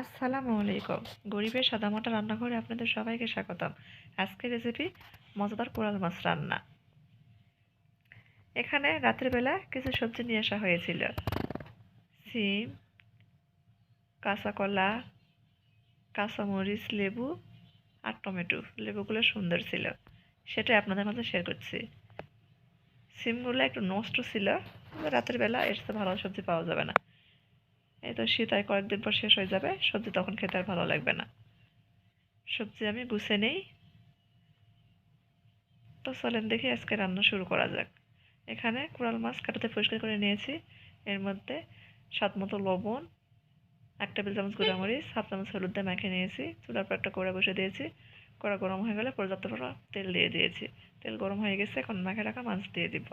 আসসালামু আলাইকুম। গরিবের সাদামাটা রান্নাঘরে আপনাদের সবাইকে স্বাগতম। আজকের রেসিপি মজাদার কোরাল মাছ রান্না। এখানে রাতের বেলা কিছু সবজি নিয়ে আসা হয়েছিল। সিম, কাঁচা কলা, কাঁচামরিচ, লেবু আর টমেটো। লেবুগুলো সুন্দর ছিল। সেটাই আপনাদের মাঝে শেয়ার করছি। সিমগুলো একটু নষ্ট ছিল রাতের বেলা এর সাথে ভালো সবজি পাওয়া যাবে না। এই তো শীত আর কয়েকদিন পর শেষ হয়ে যাবে, সবজি তখন খেতে আর ভালো লাগবে না। সবজি আমি গুছে নেই। তো চলেন দেখি আজকে রান্না শুরু করা যাক। এখানে কোরাল মাছ কাটাতে পরিষ্কার করে নিয়েছি। এর মধ্যে স্বাদ মতো লবণ, এক টেবিল চামচ গুঁড়ামরিচ হাফ চামচ হলুদ দিয়ে মেখে নিয়েছি। চুলার পর একটা কড়া বসে দিয়েছি। কড়া গরম হয়ে গেলে পর্যাপ্ত পরিমাণ তেল দিয়ে দিয়েছি। তেল গরম হয়ে গেছে, এখন মেখে রাখা মাছ দিয়ে দিব।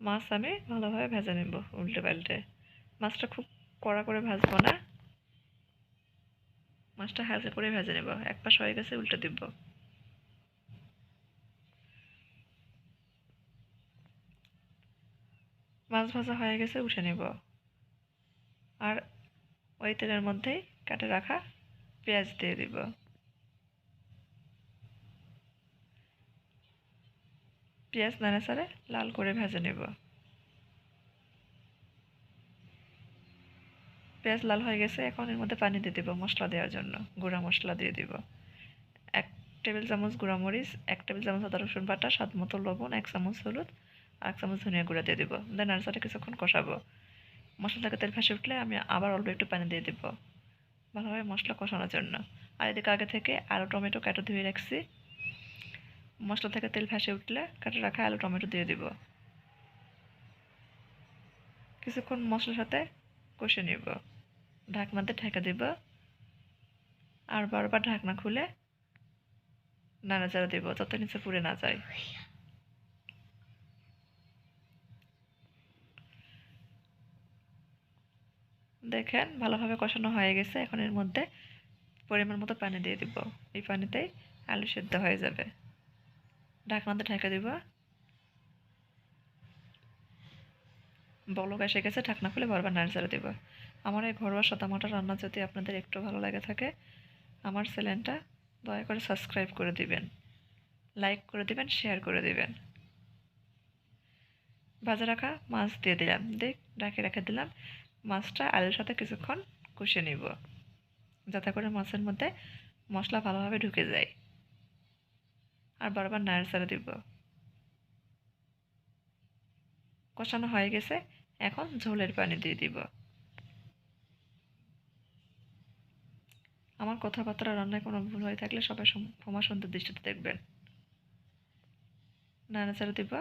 মাছ আমি ভালোভাবে ভেজে নেব উল্টে পাল্টে। মাছটা খুব কড়া করে ভাজবো না। মাছটা হালকা করে ভেজে নেব। এক পাশ হয়ে গেছে, উল্টে দিব। মাছ ভাজা হয়ে গেছে, উঠে নেব। আর ওই তেলের মধ্যেই কাটে রাখা পেঁয়াজ দিয়ে দিব। পেঁয়াজ নাড়ে সারে লাল করে ভেজে নেব। পেঁয়াজ লাল হয়ে গেছে, এখন এর মধ্যে পানি দিয়ে দেবো মশলা দেওয়ার জন্য, গুঁড়া মশলা দিয়ে দিব। এক টেবিল চামচ গুঁড়া মরিচ, এক টেবিল চামচ আদা রসুন বাটা, স্বাদ মতো লবণ, এক চামচ হলুদ, আর এক চামচ ধনিয়া গুঁড়া দিয়ে দেবো। দেন নাড়াচাড়া কিছুক্ষণ কষাবো। মশলাটাকে তেল ফাঁসে উঠলে আমি আবার অল্প একটু পানি দিয়ে দেবো। ভালোভাবে মশলা কষানোর জন্য। আর এদিকে আগে থেকে আলু টমেটো কাটো ধুয়ে রাখছি। মশলা থেকে তেল ভেসে উঠলে কাটে রাখা আলু টমেটো দিয়ে দিব। কিছুক্ষণ মশলার সাথে কষে নিব। ঢাকনাতে ঢেকে দিব। আর বারবার ঢাকনা খুলে নাড়াচাড়া দিব যত নিচে পুড়ে না যায়। দেখেন ভালোভাবে কষানো হয়ে গেছে। এখন এর মধ্যে পরিমাণ মতো পানি দিয়ে দিব। এই পানিতেই আলু সেদ্ধ হয়ে যাবে। ঢাকনাতে ঢেকে দিব। বলক এসে গেছে, ঢাকনা খুলে বারবার নাড়াচাড়া দিব। আমার এই ঘরোয়া সাদামাটা রান্না যদি আপনাদের একটু ভালো লাগে থাকে, আমার চ্যানেলটা দয়া করে সাবস্ক্রাইব করে দিবেন, লাইক করে দিবেন, শেয়ার করে দিবেন। ভাজা রাখা মাছ দিয়ে দিলাম। দেখ ডাকে রেখে দিলাম। মাছটা আলুর সাথে কিছুক্ষণ কষে নিব, যাতে করে মাছের মধ্যে মশলা ভালোভাবে ঢুকে যায়। আর বারবার নাড়াচাড়া দিব। কষানো হয়ে গেছে, এখন ঝোলের পানি দিয়ে দিব। আমার কথাবার্তা রান্নায় কোনো ভুল হয়ে থাকলে সবাই ক্ষমা সুন্দর দৃষ্টিতে দেখবেন। নাড়াচাড়া দিব।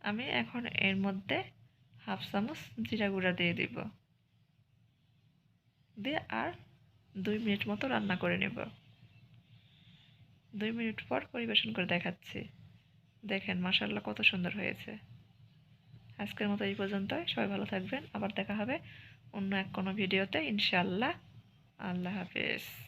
আমি এখন এর মধ্যে হাফ চামচ জিরা গুঁড়া দিয়ে দিব। দিয়ে আর দুই মিনিট মতো রান্না করে নেব। দুই মিনিট পর পরিবেশন করে দেখাচ্ছি। দেখেন মাসাল্লাহ কত সুন্দর হয়েছে। আজকের মতো এই পর্যন্তই। সবাই ভালো থাকবেন। আবার দেখা হবে অন্য এক কোনো ভিডিওতে। ইনশাল্লাহ আল্লাহ হাফেজ।